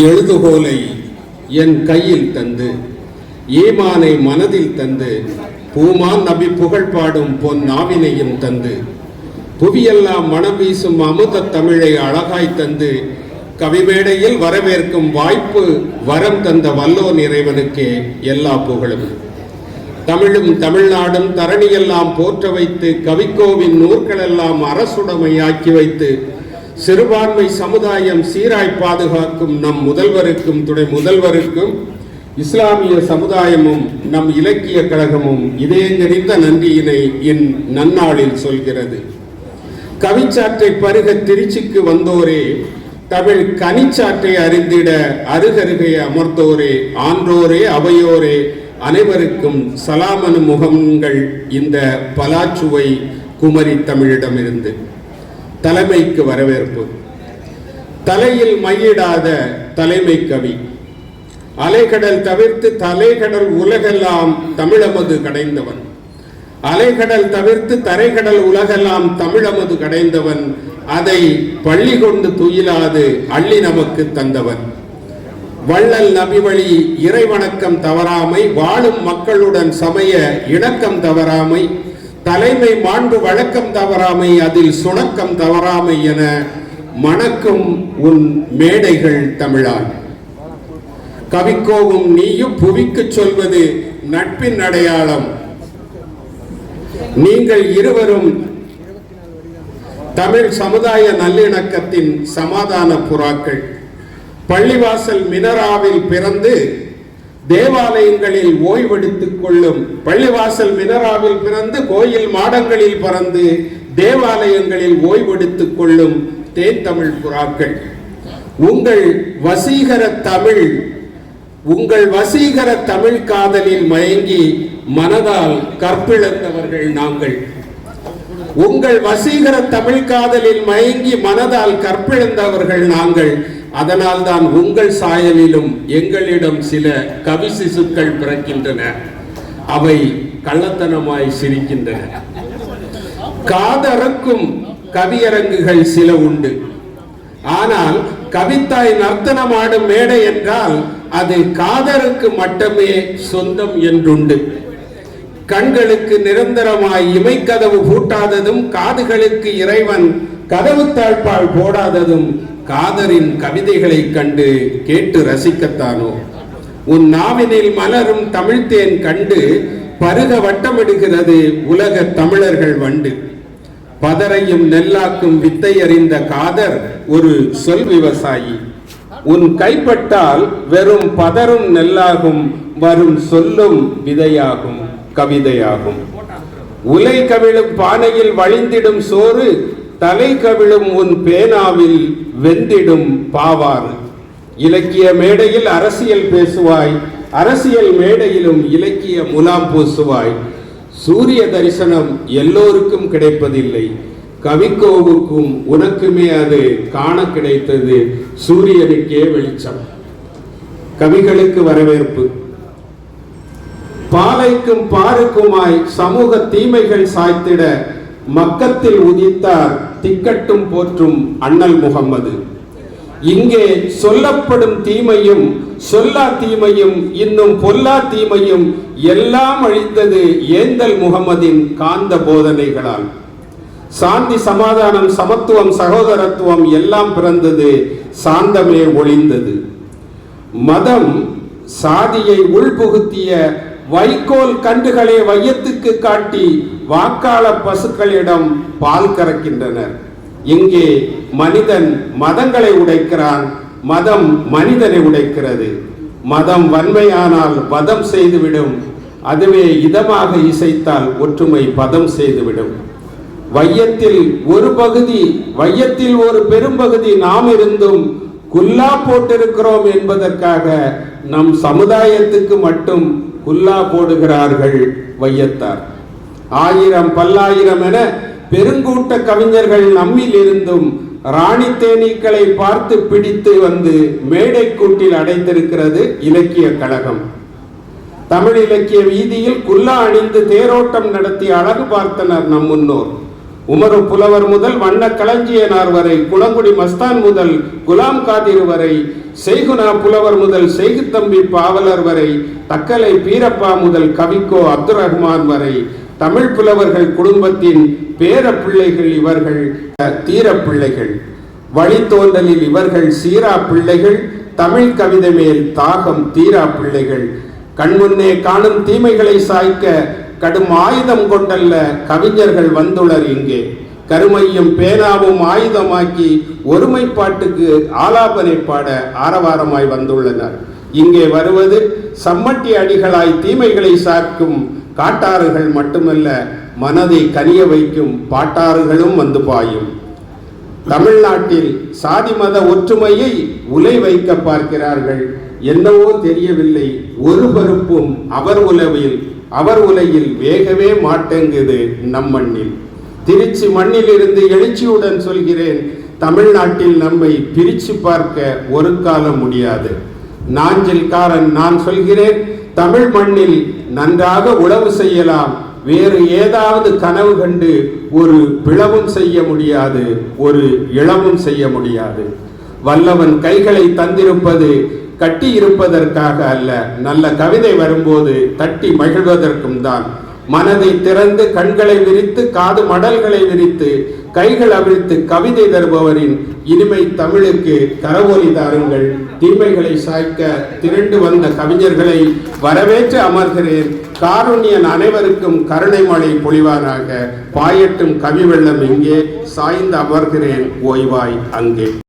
எழுதுகோலை என் கையில் தந்து ஈமானை மனதில் தந்து பூமான் நபி புகழ் பாடும் பொன் நாவினையும் தந்து புவியெல்லாம் மனம் வீசும் அமுத தமிழை அழகாய் தந்து கவிமேடையில் வரவேற்கும் வாய்ப்பு வரம் தந்த வல்லோன் இறைவனுக்கே எல்லா புகழும். தமிழும் தமிழ்நாடும் தரணியெல்லாம் போற்ற வைத்து கவிக்கோவின் நூற்களெல்லாம் அரசுடைமையாக்கி வைத்து சிறுபான்மை சமுதாயம் சீராய் பாதுகாக்கும் நம் முதல்வருக்கும் துணை முதல்வருக்கும் இஸ்லாமிய சமுதாயமும் நம் இலக்கிய கழகமும் இதயங்கறிந்த நன்றியினை என் நன்னாளில் சொல்கிறது. கவிச்சாற்றை பருக திருச்சிக்கு வந்தோரே தமிழ் கனிச்சாற்றை அறிந்திட அருகருகே அமர்ந்தோரே ஆன்றோரே அவையோரே அனைவருக்கும் சலாமனு முகங்கள் இந்த பலாச்சுவை குமரி தமிழிடமிருந்து. தலைமைக்கு வரவேற்பு. தலையில் மையிடாத தலைமை கவி. அலைகடல் தவிர்த்து தலைகடல் உலகெல்லாம் தமிழமது கடைந்தவன். அலைகடல் தவிர்த்து தரைகடல் உலகெல்லாம் தமிழமது கடைந்தவன். அதை பள்ளி கொண்டு துயிலாது அள்ளி நமக்கு தந்தவன். வள்ளல் நபி வழி இறைவணக்கம் தவறாமை வாழும் மக்களுடன் சமய இணக்கம் தவறாமை. தலைமை மாண்பு வழக்கம் தவறாமை அதில் சுணக்கம் தவறாமை என மணக்கும் உன் மேடைகள் தமிழான் கவிக்கோவும் நீயும் புவிக்கு சொல்வது நட்பின் அடையாளம். நீங்கள் இருவரும் தமிழ் சமுதாய நல்லிணக்கத்தின் சமாதான புறாக்கள். பள்ளிவாசல் மினராவில் பிறந்து தேவாலயங்களில் ஓய்வெடுத்துக் கொள்ளும் பள்ளிவாசல் மினராவில் பிறந்து கோயில் மாடங்களில் பறந்து தேவாலயங்களில் ஓய்வெடுத்துக் கொள்ளும் தேன் தமிழ் புறாக்கள். உங்கள் வசீகர தமிழ் உங்கள் வசீகர தமிழ் காதலில் மயங்கி மனதால் கற்பிழந்தவர்கள் நாங்கள். உங்கள் வசீகர தமிழ் காதலில் மயங்கி மனதால் கற்பிழந்தவர்கள் நாங்கள். அதனால் தான் உங்கள் சாயலிலும் எங்களிடம் சில கவி சிசுக்கள் பிறக்கின்றன. அவை கள்ளத்தனமாய் சிரிக்கின்றன. காதறக்கும் கவியரங்குகள் சில உண்டு. ஆனால் கவித்தாய் நர்த்தனமாடும் மேடை என்றால் அது காதருக்கு மட்டுமே சொந்தம் என்றுண்டு. கண்களுக்கு நிரந்தரமாய் இமைக்கதவு பூட்டாததும் காதுகளுக்கு இறைவன் கதவு தாழ்பால் போடாததும் காதரின் கவிதைகளை கண்டு கேட்டு ரசிக்கத்தானோ? உன் நாவினில் மலரும் தமிழ்த்தேன் கண்டு பருக வட்டமிடுகிறது உலக தமிழர்கள் வண்டு. பதரையும் நெல்லாக்கும் வித்தை அறிந்த காதர் ஒரு சொல் விவசாயி. உன் கைப்பட்டால் வெறும் பதரும் நெல்லாகும் வரும் சொல்லும் விதையாகும் கவிதையாகும். உலை கவிழும் பானையில் வழிந்திடும் சோறு தலை கவிழும் உன் பேனாவில் வெந்திடும் பாவாறு. இலக்கிய மேடையில் அரசியல் பேசுவாய் அரசியல் மேடையிலும் இலக்கிய முலாம் பூசுவாய். சூரிய தரிசனம் எல்லோருக்கும் கிடைப்பதில்லை. கவிக்கோவுக்கும் உனக்குமே அது காண கிடைத்தது சூரியனுக்கே வெளிச்சம். கவிகளுக்கு வரவேற்பு. பாலைக்கும் பாருக்குமாய் சமூக தீமைகள் சாய்த்திட மக்கத்தில் உதித்தார் திக்கட்டும் போற்றும் அண்ணல் முகம்மது. இங்கே சொல்லப்படும் தீமையும் சொல்லா தீமையும் இன்னும் பொல்லா தீமையும் எல்லாம் அழித்தது ஏந்தல் முகமதின் காந்த போதனைகளால். சாந்தி சமாதானம் சமத்துவம் சகோதரத்துவம் எல்லாம் பிறந்தது சாந்தமே ஒளிந்தது மதம் சாதியை உள்புகுத்திய வைக்கோல் கண்டுகளை வையத்துக்கு காட்டி வாக்காள பசுக்களிடம் பால் கறக்கின்றனர். இங்கே மனிதன் மதங்களை உடைக்கிறான் மதம் மனிதனை உடைக்கிறது. மதம் வன்மையானால் பதம் செய்துவிடும் அதுவே இதமாக இசைத்தால் ஒற்றுமை பதம் செய்துவிடும். வையத்தில் ஒரு பகுதி வையத்தில் ஒரு பெரும்பகுதி நாம் இருந்தும் குல்லா போட்டிருக்கிறோம் என்பதற்காக நம் சமுதாயத்துக்கு மட்டும் குல்லா போடுகிறார்கள் வையத்தார். ஆயிரம் பல்லாயிரம் என பெருங்கூட்ட கவிஞர்கள் நம்மில் இருந்தும் ராணி தேனீக்களை பார்த்து பிடித்து வந்து மேடை கூட்டில் அடைந்திருக்கிறது இலக்கிய கழகம். தமிழ் இலக்கிய வீதியில் குல்லா அணிந்து தேரோட்டம் நடத்தி அழகு பார்த்தனர் நம் முன்னோர். உமரு புலவர் முதல் வண்ண களஞ்சியனார் வரை குளங்குடி மஸ்தான் முதல் குலாம் காதிர் வரை செய்குனா புலவர் முதல் செய்குத்தம்பி பாவலர் வரை தக்கலை பீரப்பா முதல் கவிக்கோ அப்துல் ரஹ்மான் வரை தமிழ் புலவர்கள் குடும்பத்தின் பேர பிள்ளைகள் இவர்கள் தீர பிள்ளைகள். வழித்தோன்றலில் இவர்கள் சீரா பிள்ளைகள் தமிழ் கவிதை மேல் தாகம் தீரா பிள்ளைகள். கண்முன்னே காணும் தீமைகளை சாய்க்க கடும் ஆயுதம் கொண்டல்ல கவிஞர்கள் வந்துள்ளர் இங்கே. கருமையும் பேனாவும் ஆயுதமாக்கி ஒருமைப்பாட்டுக்கு ஆலாபனை பாட ஆரவாரமாய் வந்துள்ளனர். இங்கே வருவது சம்மட்டி அடிகளாய் தீமைகளை சாக்கும் காட்டாறுகள் மட்டுமல்ல மனதை கனிய வைக்கும் பாட்டாறுகளும் வந்து பாயும். தமிழ்நாட்டில் சாதி மத ஒற்றுமையை உலை வைக்க பார்க்கிறார்கள். என்னவோ தெரியவில்லை ஒரு பருப்பும் அவர் உலவில் அவர் உலையில் வேகவே மாட்டேங்குது நம் மண்ணில். திருச்சி மண்ணில் இருந்து எழுச்சியுடன் சொல்கிறேன் தமிழ்நாட்டில் நம்மை பிரிச்சு பார்க்க ஒரு காலம் முடியாது. நாஞ்சில்காரன் நான் சொல்கிறேன் தமிழ் மண்ணில் நன்றாக உழவு செய்யலாம். வேறு ஏதாவது கனவு கண்டு ஒரு பிளவும் செய்ய முடியாது ஒரு இளவும் செய்ய முடியாது. வல்லவன் கைகளை தந்திருப்பது கட்டி இருப்பதற்காக அல்ல. நல்ல கவிதை வரும்போது தட்டி மகிழ்வதற்கும் தான். மனதை திறந்து கண்களை விரித்து காது மடல்களை விரித்து கைகள் அவிழ்த்து கவிதை தருபவரின் இனிமை தமிழுக்கு கரவோலி தாருங்கள். தீமைகளை சாய்க்க திரண்டு வந்த கவிஞர்களை வரவேற்று அமர்கிறேன். காருண்யன் அனைவருக்கும் கருணை மழை பொழிவானாக. பாயட்டும் கவி வெள்ளம் இங்கே. சாய்ந்து அமர்கிறேன். ஓய்வாய் அங்கே.